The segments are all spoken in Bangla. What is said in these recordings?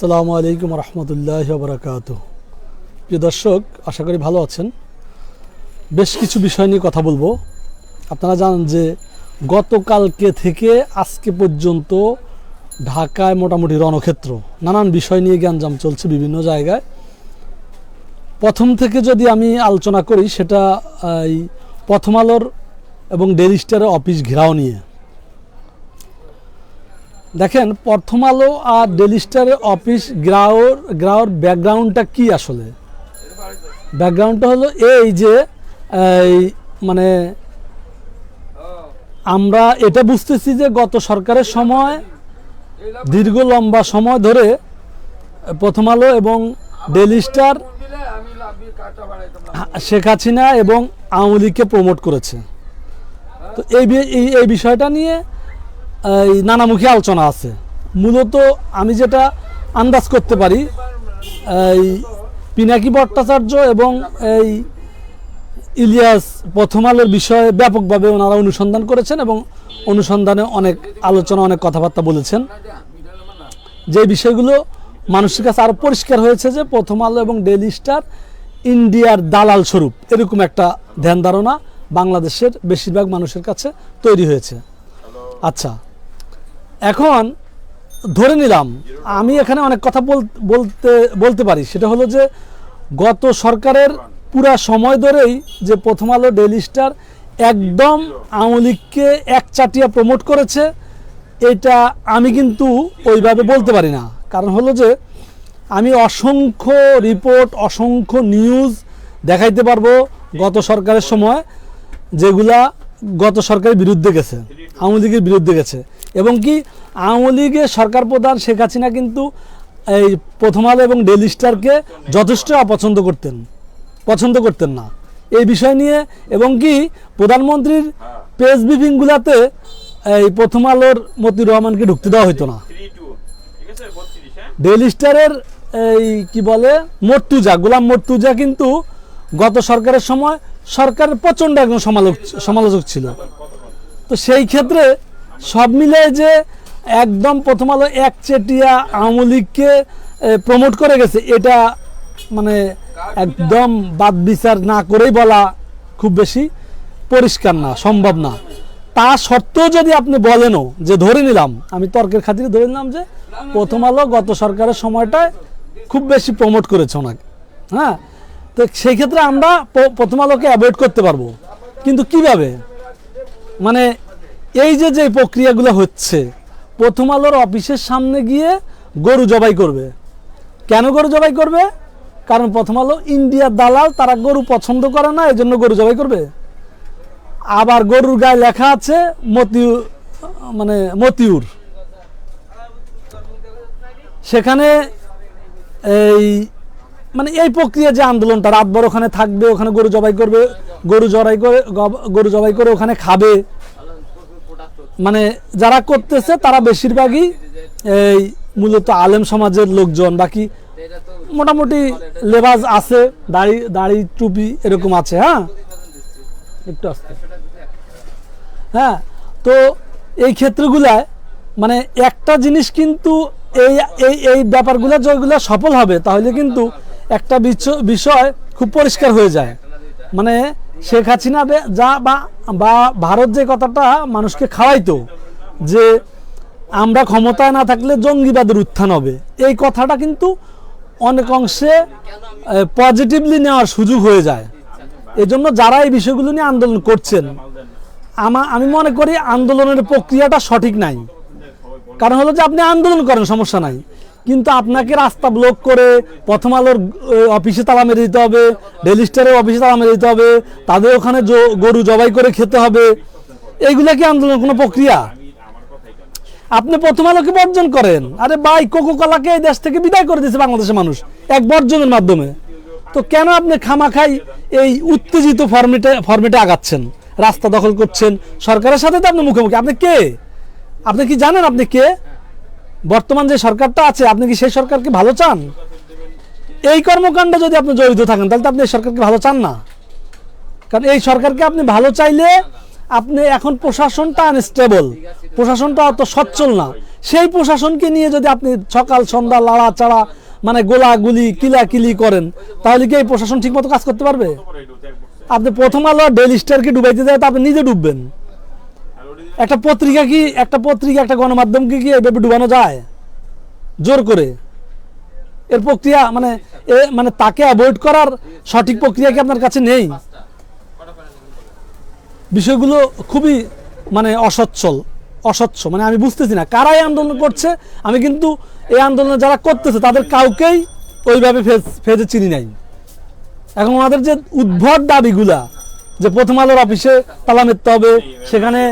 আসসালামু আলাইকুম রহমতুল্লাহ বরকাত প্রিয় দর্শক, আশা করি ভালো আছেন। বেশ কিছু বিষয় নিয়ে কথা বলব। আপনারা জানেন যে গতকালকে থেকে আজকে পর্যন্ত ঢাকায় মোটামুটি রণক্ষেত্র, নানান বিষয় নিয়ে জ্ঞানজাম চলছে বিভিন্ন জায়গায়। প্রথম থেকে যদি আমি আলোচনা করি, সেটা এই প্রথম আলোর এবং ডেলিস্টারের অফিস ঘেরাও নিয়ে। দেখেন, প্রথম আলো আর ডেলি স্টারের অফিস গ্রাউর গ্রাউর ব্যাকগ্রাউন্ডটা কি আসলে? ব্যাকগ্রাউন্ডটা হলো এই যে মানে আমরা এটা বুঝতেছি যে গত সরকারের সময়, দীর্ঘ লম্বা সময় ধরে প্রথম আলো এবং ডেলি স্টার শেখ হাসিনা এবং আওয়ামী লীগকে প্রমোট করেছে। তো এই, এই- বিষয়টা নিয়ে নানামুখী আলোচনা আছে। মূলত আমি যেটা আন্দাজ করতে পারি, এই পিনাকি ভট্টাচার্য এবং এই ইলিয়াস প্রথম আলোর বিষয়ে ব্যাপকভাবে ওনারা অনুসন্ধান করেছেন এবং অনুসন্ধানে অনেক আলোচনা, অনেক কথাবার্তা বলেছেন। যে বিষয়গুলো মানুষের কাছে আরও পরিষ্কার হয়েছে যে প্রথম আলো এবং ডেইলি স্টার ইন্ডিয়ার দালাল স্বরূপ, এরকম একটা ধ্যান ধারণা বাংলাদেশের বেশিরভাগ মানুষের কাছে তৈরি হয়েছে। আচ্ছা এখন ধরে নিলাম, আমি এখানে অনেক কথা বল- বলতে বলতে পারি। সেটা হলো যে, গত সরকারের পুরা সময় ধরেই যে প্রথম আলো ডেইলি স্টার একদম আওয়ামী লীগকে একচাটিয়া প্রমোট করেছে, এটা আমি কিন্তু ওইভাবে বলতে পারি না। কারণ হলো যে, আমি অসংখ্য রিপোর্ট, অসংখ্য নিউজ দেখাইতে পারব গত সরকারের সময়, যেগুলা গত সরকারের বিরুদ্ধে গেছে, আওয়ামী লীগের বিরুদ্ধে গেছে। এবং কি আওয়ামী লীগের সরকার প্রধান শেখ হাসিনা কিন্তু এই প্রথম আলো এবং ডেলি স্টারকে যথেষ্ট অপছন্দ করতেন, পছন্দ করতেন না। এই বিষয় নিয়ে এবং কি প্রধানমন্ত্রীর প্রেস ব্রিফিংগুলোতে এই প্রথম আলোর মতিউর রহমানকে ঢুকতে দেওয়া হতো না। ডেইলি স্টারের এই কি বলে, মর্তুজা, গোলাম মর্তুজা কিন্তু গত সরকারের সময় সরকারের প্রচণ্ড একজন সমালোচ সমালোচক ছিল। তো সেই ক্ষেত্রে সব মিলে যে একদম প্রথম আলো একচেটিয়া আওয়ামী লীগকে প্রমোট করে গেছে, এটা মানে একদম বাদ বিচার না করেই বলা খুব বেশি পরিষ্কার না, সম্ভব না। তা সত্ত্বেও যদি আপনি বলেনও যে ধরে নিলাম, আমি তর্কের খাতিরে ধরে নিলাম যে প্রথম আলো গত সরকারের সময়টায় খুব বেশি প্রমোট করেছে ওনাকে। হ্যাঁ? তো সেই ক্ষেত্রে আমরা প্রথম আলোকে অ্যাভয়েড করতে পারব। কিন্তু কীভাবে? মানে এই যে যে প্রক্রিয়াগুলো হচ্ছে, প্রথম আলোর অফিসের সামনে গিয়ে গরু জবাই করবে। কেন গরু জবাই করবে? কারণ প্রথম আলো ইন্ডিয়ার দালাল, তারা গরু পছন্দ করে না এই জন্য গরু জবাই করবে। আবার গরুর গায়ে লেখা আছে মতিউ মানে মতিউর। সেখানে এই মানে এই প্রক্রিয়া যে আন্দোলনটা রাতভর ওখানে থাকবে, ওখানে গরু জবাই করবে, গরু জবাই করে গরু জবাই করে ওখানে খাবে। মানে যারা করতেছে, তারা বেশিরভাগই এই মূলত আলেম সমাজের লোকজন, বাকি মোটামুটি লেবাজ আছে, দাড়ি দাড়ি, টুপি এরকম আছে হ্যাঁ? একটু আসতে। হ্যাঁ তো এই ক্ষেত্রগুলায় মানে একটা জিনিস কিন্তু এই এই ব্যাপারগুলো যেগুলো সফল হবে, তাহলে কিন্তু একটা বিষয় খুব পরিষ্কার হয়ে যায়। মানে শেখ হাসিনা যা বা ভারত যে কথাটা মানুষকে খাওয়াইতো, যে আমরা ক্ষমতায় না থাকলে জঙ্গিবাদের উত্থান হবে, এই কথাটা কিন্তু অনেক অংশে পজিটিভলি নেওয়ার সুযোগ হয়ে যায়। এজন্য যারা এই বিষয়গুলো নিয়ে আন্দোলন করছেন, আমা আমি মনে করি আন্দোলনের প্রক্রিয়াটা সঠিক নাই। কারণ হলো যে আপনি আন্দোলন করেন, সমস্যা নাই। কিন্তু আপনাকে রাস্তা ব্লক করে প্রথম আলোর অফিসে তালা মেরে দিতে হবে ডেলি স্টারের অফিসে তালা মেরে দিতে হবে, তাদের ওখানে গরু জবাই করে খেতে হবে। এইগুলা কি আন্দোলনের কোনো প্রক্রিয়া? আপনি প্রথম আলোকে বর্জন করেন। আরে ভাই কোকো কলাকে এই দেশ থেকে বিদায় করে দিয়েছে বাংলাদেশের মানুষ, এক বর্জনের মাধ্যমে। তো কেন আপনি খামাখাই এই উত্তেজিত ফর্মেটে ফর্মেটে আগাচ্ছেন? রাস্তা দখল করছেন, সরকারের সাথে তো আপনি মুখোমুখি। আপনি কে? আপনি কি জানেন আপনি কে? বর্তমান যে সরকারটা আছে, আপনি কি সেই সরকারকে ভালো চান? এই কর্মকাণ্ডে যদি আপনি জড়িত থাকেন, তাহলে তো আপনি এই সরকারকে ভালো চান না। কারণ এই সরকারকে আপনি ভালো চাইলে আপনি এখন প্রশাসনটা আনস্টেবল প্রশাসনটা অত সচ্ছল না। সেই প্রশাসনকে নিয়ে যদি আপনি সকাল, সন্ধ্যা লাড়া চাড়া মানে গোলাগুলি, কিলাকিলি করেন, তাহলে কি এই প্রশাসন ঠিকমতো কাজ করতে পারবে? আপনি প্রথম আলো ডেলি স্টারকে ডুবাইতে যায় তো আপনি নিজে ডুববেন। একটা পত্রিকা কি, একটা পত্রিকা, একটা গণমাধ্যমকে কি এভাবে ডুবানো যায়? জোর করে। এর প্রক্রিয়া মানে এ মানে তাকে অ্যাভয়েড করার সঠিক প্রক্রিয়া কি আপনার কাছে নেই? বিষয়গুলো খুবই মানে অসচ্ছল অস্বচ্ছ মানে আমি বুঝতেছি না। কারাই আন্দোলন করছে? আমি কিন্তু এই আন্দোলন যারা করতেছে, তাদের কাউকেই ওইভাবে ফেজ, ফেজে চিনি নাই। এখন ওনাদের যে উদ্ভট দাবিগুলা, যে প্রথম আলোর অফিসে তালা মারতে হবে, সেখানে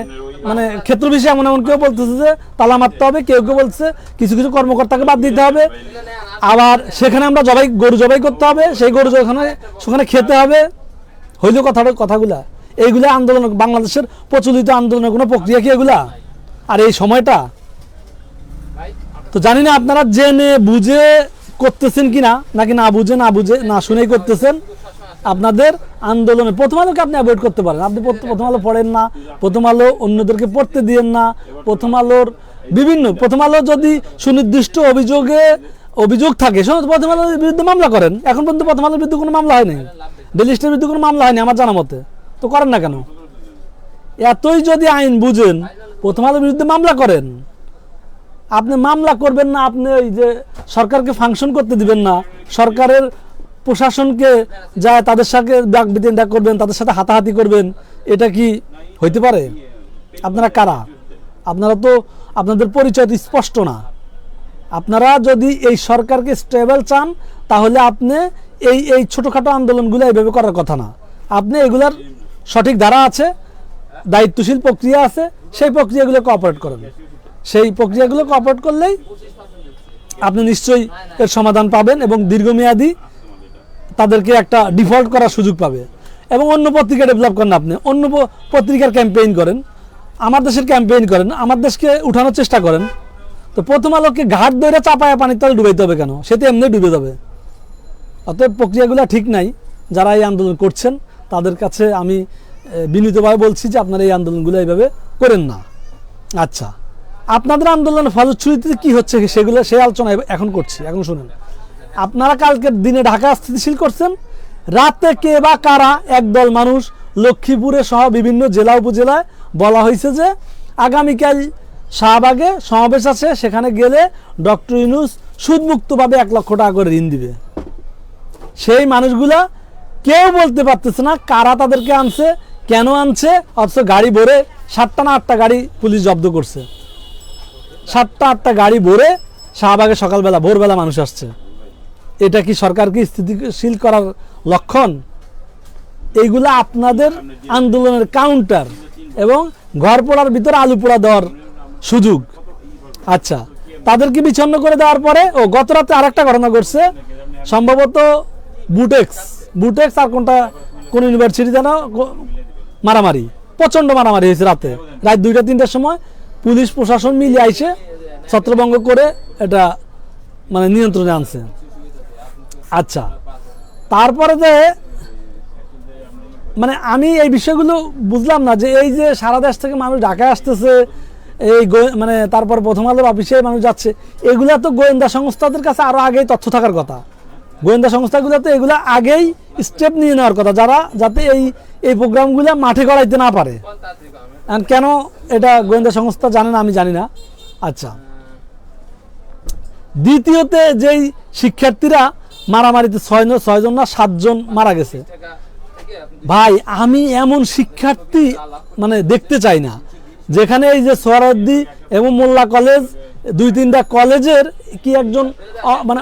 মানে ক্ষেত্র বিষয়ে এমন এমন কেউ বলতেছে যে তালা মারতে হবে, কেউ কেউ বলছে কিছু কিছু কর্মকর্তাকে বাদ দিতে হবে। আবার সেখানে আমরা জবাই, গরু জবাই করতে হবে, সেই গরু যেখানে, সেখানে খেতে হবে। হইল কথাটা, কথাগুলা। এইগুলা আন্দোলন, বাংলাদেশের প্রচলিত আন্দোলনের কোনো প্রক্রিয়া কি এগুলা? আর এই সময়টা? তো জানি না আপনারা জেনে বুঝে করতেছেন কিনা, নাকি না বুঝে না বুঝে, না শুনেই করতেছেন। আপনাদের আন্দোলনে প্রথম আলোকে আপনি অ্যাভয়েড করতে পারেন। আপনি প্রথ- প্রথম আলো পড়েন না প্রথম আলো অন্যদেরকে পড়তে দিয়েন না প্রথম আলোর বিভিন্ন প্রথম আলো যদি সুনির্দিষ্ট অভিযোগে অভিযোগ থাকে প্রথম আলোর বিরুদ্ধে মামলা করেন। এখন পর্যন্ত প্রথম আলোর বিরুদ্ধে কোনো মামলা হয়নি। ডেলিস্টের বিরুদ্ধে কোনো মামলা হয়নি আমার জানা মতে। তো করেন না কেন? এতই যদি আইন বুঝেন প্রথম আলোর বিরুদ্ধে মামলা করেন আপনি মামলা করবেন না আপনি ওই যে সরকারকে ফাংশন করতে দিবেন না সরকারের প্রশাসনকে যা তাদের সাথে ডাক বিতেন ডাক করবেন, তাদের সাথে হাতাহাতি করবেন, এটা কি হইতে পারে? আপনারা কারা? আপনারা তো আপনাদের পরিচয় স্পষ্ট না। আপনারা যদি এই সরকারকে স্টেবল চান, তাহলে আপনি এই এই ছোটোখাটো আন্দোলনগুলো এইভাবে করার কথা না। আপনি এগুলার সঠিক ধারা আছে, দায়িত্বশীল প্রক্রিয়া আছে, সেই প্রক্রিয়াগুলো কোঅপারেট করেন। সেই প্রক্রিয়াগুলো কোঅপারেট করলেই আপনি নিশ্চয়ই এর সমাধান পাবেন এবং দীর্ঘমেয়াদী তাদেরকে একটা ডিফল্ট করার সুযোগ পাবে। এবং অন্য পত্রিকা ডেভেলপ করেন আপনি, অন্য পত্রিকার ক্যাম্পেইন করেন, আমার দেশের ক্যাম্পেইন করেন, আমার দেশকে উঠানোর চেষ্টা করেন, তো প্রথম আলোকে ঘাট দইরা চাপায় পানির তলে ডুবাইতে হবে কেন? সে তো এমনি ডুবে যাবে। অতএব প্রক্রিয়াগুলো ঠিক নাই, যারা এই আন্দোলন করছেন, তাদের কাছে আমি বিনীতভাবে বলছি যে আপনারা এই আন্দোলনগুলো এইভাবে করেন না। আচ্ছা আপনাদের আন্দোলনের ফলশ্রুতিতে কি হচ্ছে সেগুলো সেই আলোচনা এখন করছি, এখন শুনেন। আপনারা কালকের দিনে ঢাকা স্থিতিশীল করছেন। রাতে কে বা কারা একদল মানুষ লক্ষ্মীপুরে সহ বিভিন্ন জেলা উপজেলায় বলা হয়েছে যে আগামীকাল শাহবাগে সমাবেশ আছে, সেখানে গেলে ডক্টর ইউনুস সুদমুক্তভাবে এক লক্ষ টাকা করে ঋণ দিবে। সেই মানুষগুলা কেউ বলতে পারতেছে না কারা তাদেরকে আনছে, কেন আনছে, অথচ গাড়ি ভরে সাতটা না আটটা গাড়ি পুলিশ জব্দ করছে। সাতটা আটটা গাড়ি ভরে শাহবাগে সকালবেলা, ভোরবেলা মানুষ আসছে। এটা কি সরকারকে স্থিতিশীল করার লক্ষণ? এইগুলো আপনাদের আন্দোলনের কাউন্টার এবং ঘর পোড়ার ভিতরে আলু পোড়া দেওয়ার সুযোগ। আচ্ছা তাদেরকে বিচ্ছন্ন করে দেওয়ার পরে, ও গত রাতে আরেকটা ঘটনা ঘটছে। সম্ভবত বুটেক্স। বুটেক্স আর কোনটা, কোন ইউনিভার্সিটি যেন মারামারি, প্রচণ্ড মারামারি হয়েছে রাতে। রাত দুইটা, তিনটার সময় পুলিশ, প্রশাসন মিলিয়ে আইসে ছত্রভঙ্গ করে এটা মানে নিয়ন্ত্রণে আনছে। আচ্ছা। তারপরে যে মানে আমি এই বিষয়গুলো বুঝলাম না যে এই যে সারা দেশ থেকে মানুষ ঢাকায় আসতেছে, এই মানে তারপর প্রথম আলোর অফিসে মানুষ যাচ্ছে, এগুলা তো গোয়েন্দা সংস্থাদের কাছে আরও আগেই তথ্য থাকার কথা। গোয়েন্দা সংস্থাগুলো তো এগুলা আগেই স্টেপ নিয়ে নেওয়ার কথা, যারা যাতে এই এই প্রোগ্রামগুলো মাঠে গড়াইতে না পারে। কেন এটা গোয়েন্দা সংস্থা জানে না আমি জানি না। আচ্ছা। দ্বিতীয়তে যেই শিক্ষার্থীরা মারামারিতে ছয় ছয়জন না সাতজন মারা গেছে। ভাই, আমি এমন শিক্ষার্থী মানে দেখতে চাই না। যেখানে এই যে সোহরাদ্দি এবং মোল্লা কলেজ, দুই তিনটা কলেজের কি একজন মানে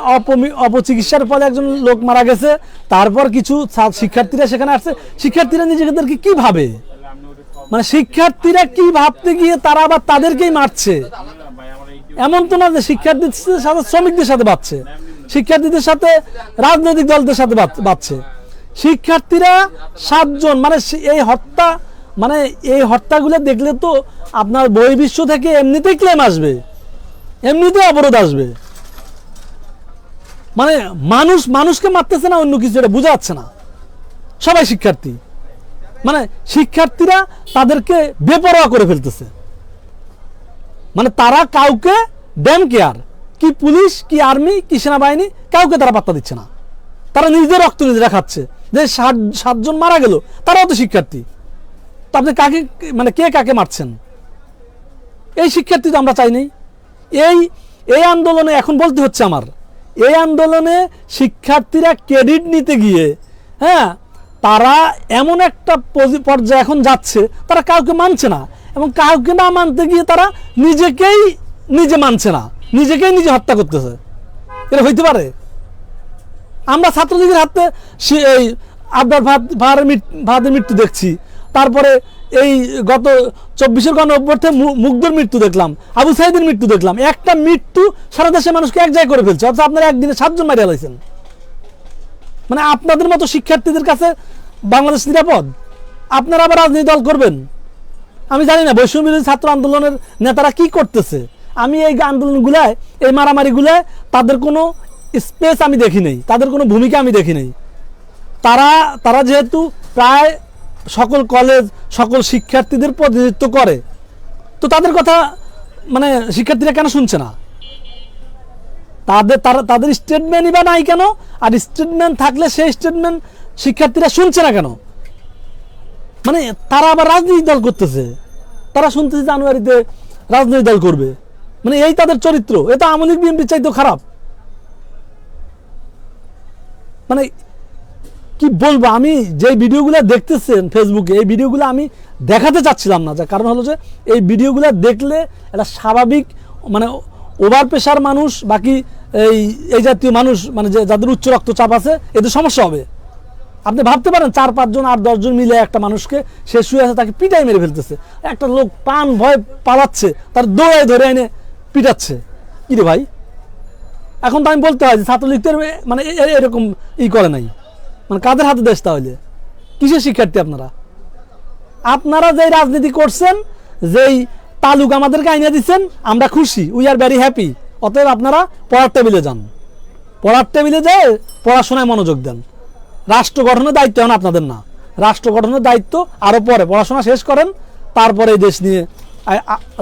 অপচিকিৎসার ফলে একজন লোক মারা গেছে, তারপর কিছু শিক্ষার্থীরা সেখানে আসছে। শিক্ষার্থীরা নিজেদেরকে কি ভাবে? মানে শিক্ষার্থীরা কি ভাবতে গিয়ে তারা আবার তাদেরকেই মারছে? এমন তো না যে শিক্ষার্থীদের সাথে শ্রমিকদের সাথে বাঁচছে শিক্ষার্থীদের সাথে, রাজনৈতিক দলদের সাথে বাঁচ- বাঁচছে শিক্ষার্থীরা সাতজন মানে এই হত্যা মানে এই হত্যাগুলো দেখলে তো আপনার বহির্বিশ্ব থেকে এমনিতেই ক্লেম আসবে। এমনিতেই অবরোধ আসবে। মানে মানুষ, মানুষকে মারতেছে না অন্য কিছু, এটা বোঝা যাচ্ছে না। সবাই শিক্ষার্থী। মানে শিক্ষার্থীরা তাদেরকে বেপরোয়া করে ফেলতেছে। মানে তারা কাউকে ড্যাম কেয়ার কি পুলিশ, কি আর্মি, কি সেনাবাহিনী, কাউকে তারা পাত্তা দিচ্ছে না। তারা নিজেদের রক্ত নিজেরা খাচ্ছে। যে ষাট সাতজন মারা গেল, তারাও তো শিক্ষার্থী। তো আপনি কাকে মানে কে কাকে মারছেন? এই শিক্ষার্থী তো আমরা চাইনি এই এই আন্দোলনে এখন বলতে হচ্ছে আমার, এই আন্দোলনে শিক্ষার্থীরা ক্রেডিট নিতে গিয়ে হ্যাঁ তারা এমন একটা পর্যায়ে এখন যাচ্ছে, তারা কাউকে মানছে না। এবং কাউকে না মানতে গিয়ে তারা নিজেকেই নিজে মানছে না। নিজেকেই নিজে হত্যা করতেছে। এটা হইতে পারে। আমরা ছাত্রলীগের হাতে সে- এই আবদার ভাড়ের ভাতের মৃত্যু দেখছি। তারপরে এই গত চব্বিশের গণ অভ্যর্থে মু- মুগ্ধর মৃত্যু দেখলাম, আবু সাইদের মৃত্যু দেখলাম। একটা মৃত্যু সারা দেশের মানুষকে এক জায়গায় করে ফেলছে, অথচ আপনারা একদিনে সাতজন মারিয়া লাইছেন। মানে আপনাদের মতো শিক্ষার্থীদের কাছে বাংলাদেশ নিরাপদ? আপনারা আবার রাজনীতি দল করবেন? আমি জানি না বৈষম্য ছাত্র আন্দোলনের নেতারা কি করতেছে? আমি এই আন্দোলনগুলায় এই মারামারিগুলায় তাদের কোনো স্পেস আমি দেখি নাই। তাদের কোনো ভূমিকা আমি দেখি নাই। তারা তারা যেহেতু প্রায় সকল কলেজ সকল শিক্ষার্থীদের প্রতিনিধিত্ব করে, তো তাদের কথা মানে শিক্ষার্থীরা কেন শুনছে না? তাদের, তারা, তাদের স্টেটমেন্টই বা নাই কেন? আর স্টেটমেন্ট থাকলে সেই স্টেটমেন্ট শিক্ষার্থীরা শুনছে না কেন? মানে তারা আবার রাজনীতি দল করতেছে। তারা শুনতেছে জানুয়ারিতে রাজনৈতিক দল করবে। মানে এই তাদের চরিত্র এটা আওয়ামী লীগ বিএনপির খারাপ। মানে কি বলব, আমি যে ভিডিওগুলো দেখতেছেন ফেসবুকে এই ভিডিওগুলো আমি দেখাতে চাচ্ছিলাম না। যার কারণ হলো যে, এই ভিডিওগুলো দেখলে এটা স্বাভাবিক মানে ওভার প্রেশার মানুষ, বাকি এই এই জাতীয় মানুষ মানে যে যাদের উচ্চ রক্তচাপ আছে, এদের সমস্যা হবে। আপনি ভাবতে পারেন, চার পাঁচজন আট দশজন মিলে একটা মানুষকে সে শুয়ে আছে, তাকে পিটাই মেরে ফেলতেছে। একটা লোক প্রাণ ভয় পালাচ্ছে, তার দৌড়ায় ধরে এনে পিটাচ্ছে। কি রে ভাই, এখন তো আমি বলতে হয় যে ছাত্রলীগদের মানে এরকম ই করে নাই। মানে কাদের হাতে দেশ তাহলে? কিসের শিক্ষার্থী আপনারা? আপনারা যেই রাজনীতি করছেন, যেই তালুক আমাদেরকে আইনে দিচ্ছেন, আমরা খুশি উই আর ভেরি হ্যাপি অতএব আপনারা পড়ার টেবিলে যান। পড়ার টেবিলে যেয়ে পড়াশোনায় মনোযোগ দেন। রাষ্ট্র গঠনের দায়িত্ব এখন আপনাদের না। রাষ্ট্র গঠনের দায়িত্ব আরও পরে পড়াশোনা শেষ করেন, তারপরে এই দেশ নিয়ে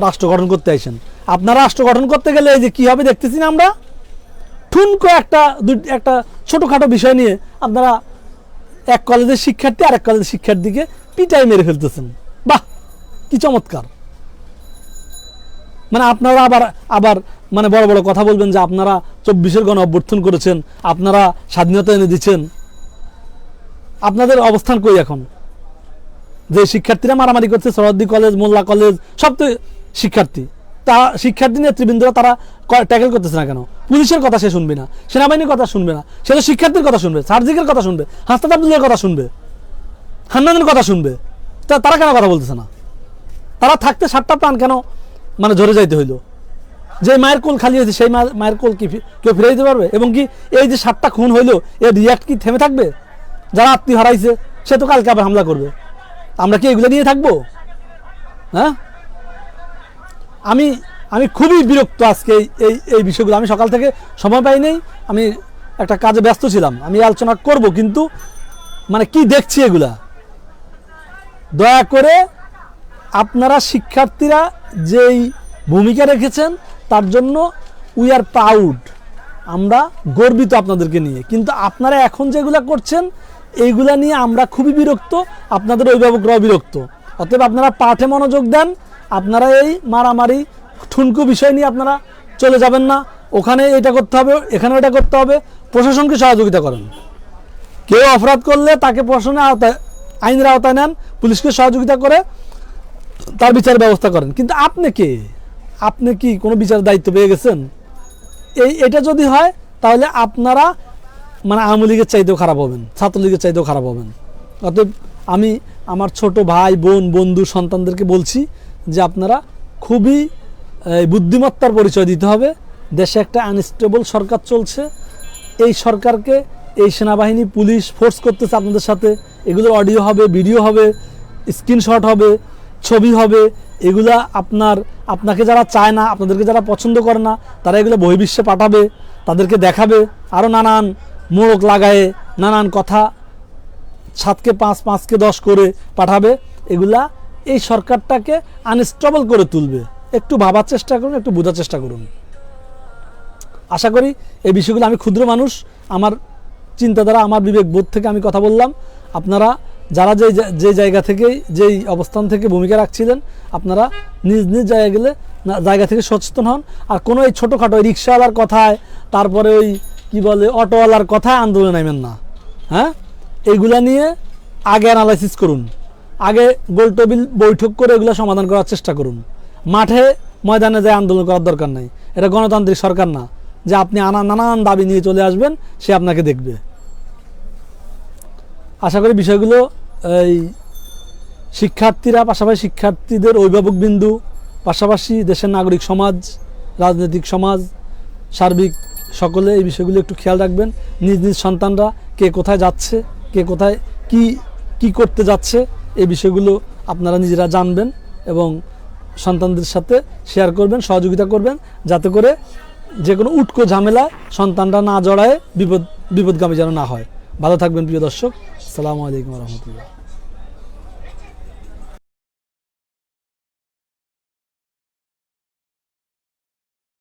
রাষ্ট্র গঠন করতে আইসেন। আপনারা রাষ্ট্র গঠন করতে গেলে এই যে কী হবে দেখতেছি না আমরা? ঠুনকো একটা দুই- একটা ছোটোখাটো বিষয় নিয়ে আপনারা এক কলেজের শিক্ষার্থী আর এক কলেজের শিক্ষার্থীকে পিটাই মেরে ফেলতেছেন। বাহ! কি চমৎকার! মানে আপনারা আবার আবার মানে বড় বড় কথা বলবেন যে আপনারা চব্বিশের গণ অভ্যর্থন করেছেন, আপনারা স্বাধীনতা এনে দিচ্ছেন। আপনাদের অবস্থান কই এখন? যে শিক্ষার্থীরা মারামারি করছে, সরহদ্দি কলেজ, মোল্লা কলেজ, সব তো শিক্ষার্থী। তা শিক্ষার্থী নেতৃবৃন্দরা তারা ট্যাকেল করতেছে না কেন? পুলিশের কথা সে শুনবে না, সেনাবাহিনীর কথা শুনবে না, সে তো শিক্ষার্থীর কথা শুনবে, সার্জিকের কথা শুনবে আব্দুলের কথা শুনবে হান্নানের কথা শুনবে। তা তারা কেন কথা বলতেছে না? তারা থাকতে সাতটা প্রাণ কেন মানে ঝরে যাইতে হইল? যে মায়ের কোল খালি হয়েছে, সেই মায়ের- মায়ের কোল কি কেউ ফিরে দিতে পারবে? এবং কি এই যে সাতটা খুন হইল এর রিয়াক্ট কি থেমে থাকবে? যারা আত্মীয় হারাইছে, সে তো কালকে আবার হামলা করবে। আমরা কি এগুলো নিয়ে থাকব? হ্যাঁ? আমি আমি খুবই বিরক্ত আজকে এই- এই বিষয়গুলো। আমি সকাল থেকে সময় পাই নাই, আমি একটা কাজে ব্যস্ত ছিলাম। আমি আলোচনা করব, কিন্তু মানে কি দেখছি এগুলা? দয়া করে আপনারা শিক্ষার্থীরা যেই ভূমিকা রেখেছেন, তার জন্য উই আর প্রাউড আমরা গর্বিত আপনাদেরকে নিয়ে। কিন্তু আপনারা এখন যেগুলা করছেন, এইগুলা নিয়ে আমরা খুবই বিরক্ত। আপনাদের অভিভাবকরাও বিরক্ত। অতএব আপনারা পাঠে মনোযোগ দেন আপনারা এই মারামারি ঠুনকু বিষয় নিয়ে আপনারা চলে যাবেন না। ওখানে এটা করতে হবে এখানে ওটা করতে হবে। প্রশাসনকে সহযোগিতা করেন। কেউ অপরাধ করলে তাকে প্রশাসনের আওতায়, আইনের আওতায় নেন, পুলিশকে সহযোগিতা করে তার বিচার ব্যবস্থা করেন। কিন্তু আপনি কে? আপনি কি কোনো বিচার দায়িত্ব পেয়ে গেছেন? এই, এটা যদি হয়, তাহলে আপনারা মানে আওয়ামী লীগের চাইতেও খারাপ হবেন, ছাত্রলীগের চাইতেও খারাপ হবেন। অতএব আমি আমার ছোট ভাই, বোন, বন্ধু, সন্তানদেরকে বলছি যে আপনারা খুবই বুদ্ধিমত্তার পরিচয় দিতে হবে। দেশে একটা আনস্টেবল সরকার চলছে। এই সরকারকে এই সেনাবাহিনী, পুলিশ ফোর্স করতেছে আপনাদের সাথে। এগুলোর অডিও হবে ভিডিও হবে স্ক্রিনশট হবে, ছবি হবে। এগুলা আপনার, আপনাকে যারা চায় না, আপনাদেরকে যারা পছন্দ করে না, তারা এগুলো বহির্বিশ্বে পাঠাবে, তাদেরকে দেখাবে। আরও নানান মোড়ক লাগায়ে নানান কথা, সাতকে পাঁচ, পাঁচকে দশ করে পাঠাবে। এগুলা এই সরকারটাকে আনস্টেবল করে তুলবে। একটু ভাবার চেষ্টা করুন, একটু বোঝার চেষ্টা করুন। আশা করি এই বিষয়গুলো আমি ক্ষুদ্র মানুষ, আমার চিন্তাধারা, আমার বিবেক বোধ থেকে আমি কথা বললাম। আপনারা যারা যে যে জায়গা থেকে, যেই অবস্থান থেকে ভূমিকা রাখছিলেন, আপনারা নিজ নিজ জায়গা গেলে জায়গা থেকে সচেতন হন। আর কোনো এই ছোটোখাটো ওই রিক্সাওয়ালার কথায়, তারপরে ওই কি বলে, অটোওয়ালার কথায় আন্দোলন নামেন না। হ্যাঁ? এইগুলা নিয়ে আগে অ্যানালাইসিস করুন। আগে গোলটেবিল বৈঠক করে এগুলো সমাধান করার চেষ্টা করুন। মাঠে ময়দানে যায় আন্দোলন করার দরকার নাই। এটা গণতান্ত্রিক সরকার না। যে আপনি আনা, নানান দাবি নিয়ে চলে আসবেন, সে আপনাকে দেখবে। আশা করি বিষয়গুলো, এই শিক্ষার্থীরা, পাশাপাশি শিক্ষার্থীদের অভিভাবক বিন্দু, পাশাপাশি দেশের নাগরিক সমাজ, রাজনৈতিক সমাজ, সার্বিক সকলে এই বিষয়গুলো একটু খেয়াল রাখবেন। নিজ নিজ সন্তানরা কে কোথায় যাচ্ছে, কে কোথায়, কি কি করতে যাচ্ছে এই বিষয়গুলো আপনারা নিজেরা জানবেন এবং সন্তানদের সাথে শেয়ার করবেন, সহযোগিতা করবেন, যাতে করে যে কোনো উটকো ঝামেলা সন্তানরা না জড়ায়, বিপদ বিপদগামী যেন না হয়। ভালো থাকবেন প্রিয় দর্শক। আসসালামু আলাইকুম রহমতুল্লাহ।